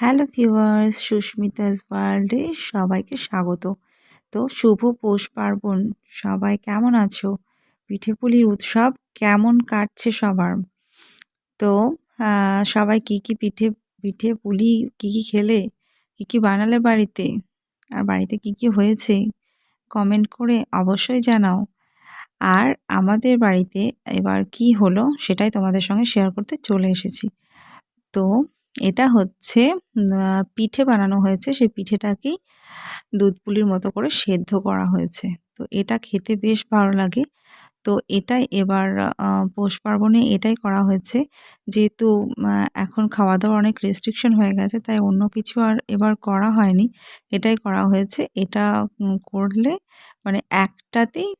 Hello viewers, Susmita's ওয়ার্ল্ডে সবাইকে স্বাগত। তো শুভ পৌষ পার্বণ, সবাই কেমন আছো? পিঠেপুলির উৎসব কেমন কাটছে সবার? তো সবাই কি কি পিঠে পিঠে পুলি কি কি খেলে? কি কি বানালে বাড়িতে? আর বাড়িতে কি কি হয়েছে? কমেন্ট করে অবশ্যই জানাও। আর আমাদের বাড়িতে এবার কি হলো সেটাই তোমাদের সঙ্গে শেয়ার করতে চলে এসেছি। তো এটা হচ্ছে পিঠে বানানো হয়েছে। সেই পিঠেটাকেই দুধ পুলির মতো করে সেদ্ধ করা হয়েছে। তো এটা খেতে বেশ ভালো লাগে। তো এটাই এবার পৌষ পার্বণে এটাই করা হয়েছে। যেহেতু এখন খাওয়া দাওয়ার অনেক রেস্ট্রিকশন হয়ে গেছে, তাই অন্য কিছু আর এবার করা হয়নি। এটাই করা হয়েছে। এটা করলে মানে একটাতেই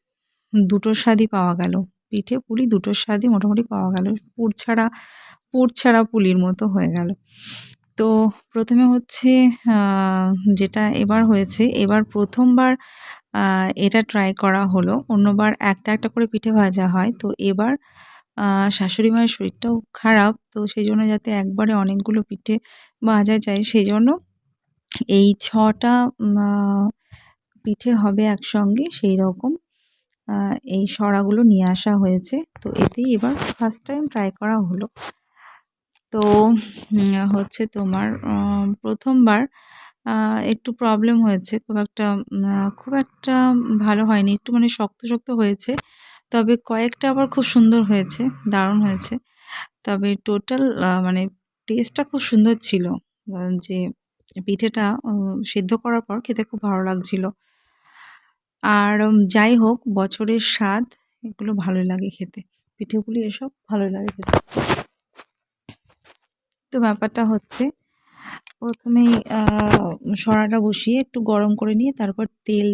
দুটো স্বাদই পাওয়া গেল। পিঠে পুলি দুটোর স্বাদই মোটামুটি পাওয়া গেল। পুর ছাড়া পুর ছাড়া পুলির মতো হয়ে গেল। তো প্রথমে হচ্ছে যেটা এবার হয়েছে, এবার প্রথমবার এটা ট্রাই করা হলো। অন্যবার একটা একটা করে পিঠে ভাজা হয়। তো এবার শাশুড়ি মায়ের শরীরটাও খারাপ। তো সেই জন্য যাতে একবারে অনেকগুলো পিঠে ভাজা যায়, সেই জন্য এই ছটা পিঠে হবে একসঙ্গে সেই রকম এই সরাগুলো নিয়ে আসা হয়েছে। তো এতেই এবার ফার্স্ট টাইম ট্রাই করা হলো। তো হচ্ছে তোমার প্রথমবার একটু প্রবলেম হয়েছে। খুব একটা খুব একটা ভালো হয়নি। একটু মানে শক্ত শক্ত হয়েছে। তবে কয়েকটা আবার খুব সুন্দর হয়েছে, দারুণ হয়েছে। তবে টোটাল মানে টেস্টটা খুব সুন্দর ছিল। যে পিঠেটা সেদ্ধ করার পর খেতে খুব ভালো লাগছিল। আর যাই হোক, বছরের স্বাদ, এগুলো ভালো লাগে খেতে। পিঠেগুলি এসব ভালো লাগে খেতে। তো ব্যাপারটা হচ্ছে, প্রথমেই সরাটা বসিয়ে একটু গরম করে নিয়ে তারপর তেল,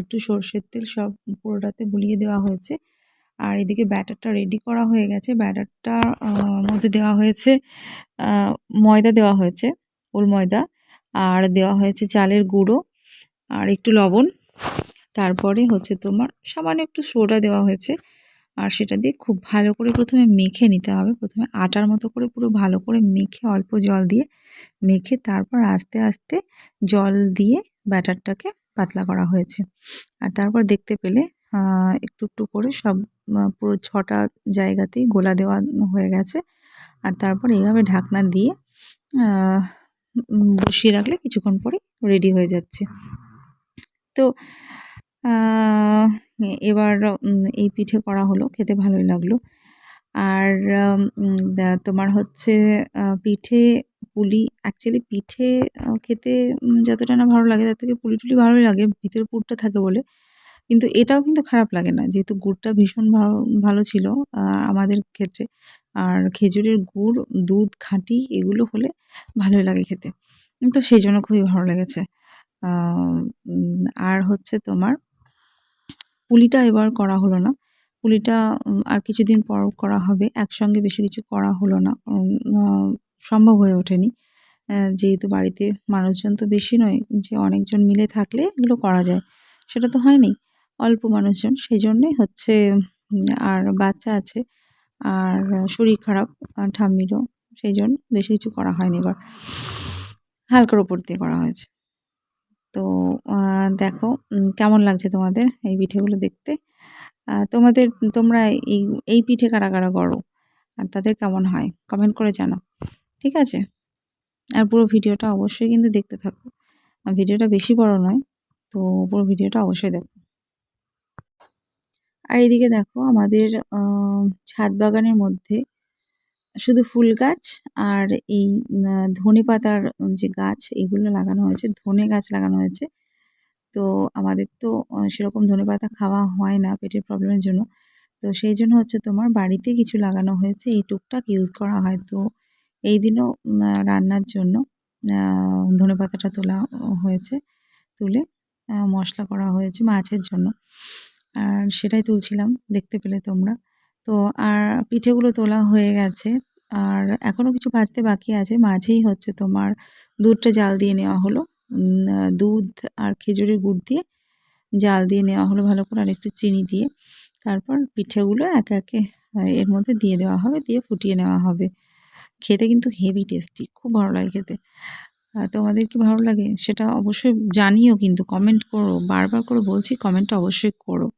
একটু সর্ষের তেল সব পুরোটাতে বুলিয়ে দেওয়া হয়েছে। আর এদিকে ব্যাটারটা রেডি করা হয়ে গেছে। ব্যাটারটার মধ্যে দেওয়া হয়েছে ময়দা দেওয়া হয়েছে, ওল ময়দা। আর দেওয়া হয়েছে চালের গুঁড়ো আর একটু লবণ। তারপরে হচ্ছে তোমার সামান্য একটু সোডা দেওয়া হয়েছে। আর সেটা দিয়ে খুব ভালো করে প্রথমে মেখে নিতে হবে। প্রথমে আটার মতো করে পুরো ভালো করে মেখে অল্প জল দিয়ে মেখে তারপর আস্তে আস্তে জল দিয়ে ব্যাটারটাকে পাতলা করা হয়েছে। আর তারপর দেখতে পেলে একটু একটু করে সব পুরো ছটা জায়গাতেই গোলা দেওয়া হয়ে গেছে। আর তারপর এইভাবে ঢাকনা দিয়ে বসিয়ে রাখলে কিছুক্ষণ পরে রেডি হয়ে যাচ্ছে। তো এবার এই পিঠে করা হলো, খেতে ভালোই লাগল। আর তোমার হচ্ছে পিঠে পুলি অ্যাকচুয়ালি পিঠে খেতে যতটা না ভালো লাগে, তার থেকে পুলি টুলি ভালোই লাগে, ভিতরে পুরটা থাকে বলে। কিন্তু এটাও কিন্তু খারাপ লাগে না, যেহেতু গুড়টা ভীষণ ভালো ভালো ছিল আমাদের ক্ষেত্রে। আর খেজুরের গুড়, দুধ, খাঁটি এগুলো হলে ভালোই লাগে খেতে। তো সেই জন্য খুবই ভালো লেগেছে। আর হচ্ছে তোমার পুলিটা এবার করা হলো না। পুলিটা আর কিছুদিন পর করা হবে। একসঙ্গে বেশি কিছু করা হলো না। সম্ভব হয়ে ওঠেনি। যেহেতু বাড়িতে মানুষজন তো বেশি নয়, যে অনেকজন মিলে থাকলে এগুলো করা যায়। সেটা তো হয়নি। অল্প মানুষজন। সেই জন্যই হচ্ছে আর বাচ্চা আছে, আর শরীর খারাপ ঠাম্মিরও সেই জন্য বেশি কিছু করা হয়নি এবার। হালকার ওপর দিয়ে করা হয়েছে। তো দেখো কেমন লাগছে তোমাদের এই পিঠেগুলো দেখতে? তোমাদের, তোমরা এই এই পিঠে কারা কারা করো? আর তাদের কেমন হয়? কমেন্ট করে জানাও, ঠিক আছে? আর পুরো ভিডিওটা অবশ্যই কিন্তু দেখতে থাকো। ভিডিওটা বেশি বড় নয়, তো পুরো ভিডিওটা অবশ্যই দেখো। আর এদিকে দেখো, আমাদের ছাদ বাগানের মধ্যে শুধু ফুল গাছ আর এই ধনে পাতার যে গাছ, এগুলো লাগানো হয়েছে, ধনে গাছ লাগানো হয়েছে। তো আমাদের তো সেরকম ধনে পাতা খাওয়া হয় না পেটের প্রবলেমের জন্য। তো সেই জন্য হচ্ছে তোমার বাড়িতে কিছু লাগানো হয়েছে, এই টুকটাক ইউজ করা হয়। তো এই দিনও রান্নার জন্য ধনে পাতাটা তোলা হয়েছে, তুলে মশলা করা হয়েছে মাছের জন্য। আর সেটাই তুলছিলাম, দেখতে পেলে তোমরা। তো আর পিঠেগুলো তোলা হয়ে গেছে। আর এখনও কিছু ভাজতে বাকি আছে। মাঝেই হচ্ছে তোমার দুধটা জাল দিয়ে নেওয়া হলো। দুধ আর খেজুরের গুড় দিয়ে জাল দিয়ে নেওয়া হলো ভালো করে, আর একটু চিনি দিয়ে। তারপর পিঠেগুলো একে একে এর মধ্যে দিয়ে দেওয়া হবে, দিয়ে ফুটিয়ে নেওয়া হবে। খেতে কিন্তু হেভি টেস্টি খুব ভালো লাগে খেতে। তোমাদের কি ভালো লাগে? সেটা অবশ্যই জানিও কিন্তু কমেন্ট করো, বারবার করে বলছি কমেন্টটা অবশ্যই করো।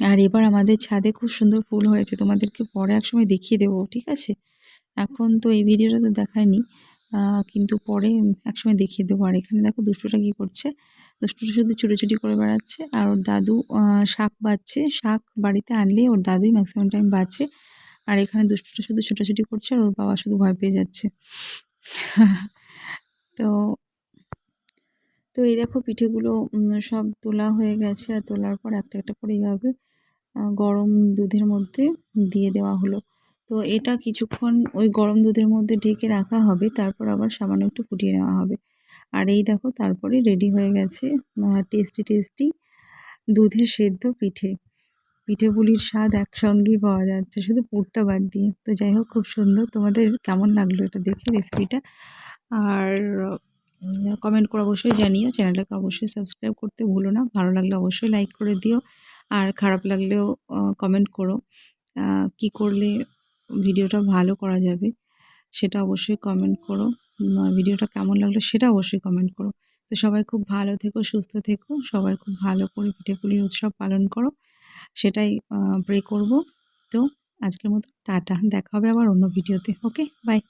আর এবার আমাদের ছাদে খুব সুন্দর ফুল হয়েছে। তোমাদেরকে পরে একসময় দেখিয়ে দেবো, ঠিক আছে? এখন তো এই ভিডিওটা তো দেখায়নি কিন্তু পরে একসময় দেখিয়ে দেবো। আর এখানে দেখো দুষ্টুটা কী করছে? দুষ্টুটা শুধু ছুটোছুটি করে বেড়াচ্ছে আর ওর দাদু শাক বাচ্ছে। শাক বাড়িতে আনলে ওর দাদুই ম্যাক্সিমাম টাইম বাচ্ছে আর এখানে দুষ্টুটা শুধু ছোটাছুটি করছে আর ওর বাবা শুধু ভয় পেয়ে যাচ্ছে। তো তো এই দেখো পিঠেগুলো সব তোলা হয়ে গেছে। আর তোলার পর একটা একটা করে এইভাবে গরম দুধের মধ্যে দিয়ে দেওয়া হলো। তো এটা কিছুক্ষণ ওই গরম দুধের মধ্যে ঢেকে রাখা হবে, তারপর আবার সামান্য একটু ফুটিয়ে নেওয়া হবে। আর এই দেখো, তারপরে রেডি হয়ে গেছে টেস্টি টেস্টি দুধের সেদ্ধ পিঠে। পিঠে পুলির স্বাদ একসঙ্গেই পাওয়া যাচ্ছে, শুধু পুরটা বাদ দিয়ে। তো যাই হোক, খুব সুন্দর। তোমাদের কেমন লাগল এটা দেখে রেসিপিটা আর কমেন্ট করে অবশ্যই জানিও। চ্যানেলটাকে অবশ্যই সাবস্ক্রাইব করতে ভুলো না। ভালো লাগলে অবশ্যই লাইক করে দিও। আর খারাপ লাগলেও কমেন্ট করো। কি করলে ভিডিওটা ভালো করা যাবে সেটা অবশ্যই কমেন্ট করো। ভিডিওটা কেমন লাগল সেটা অবশ্যই কমেন্ট করো। তো সবাই খুব ভালো থেকো, সুস্থ থেকো। সবাই খুব ভালো করে পিঠেপুলির উৎসব পালন করো। সেটাই প্রে করব। তো আজকের মতো টাটা। দেখা হবে আবার অন্য ভিডিওতে ওকে বাই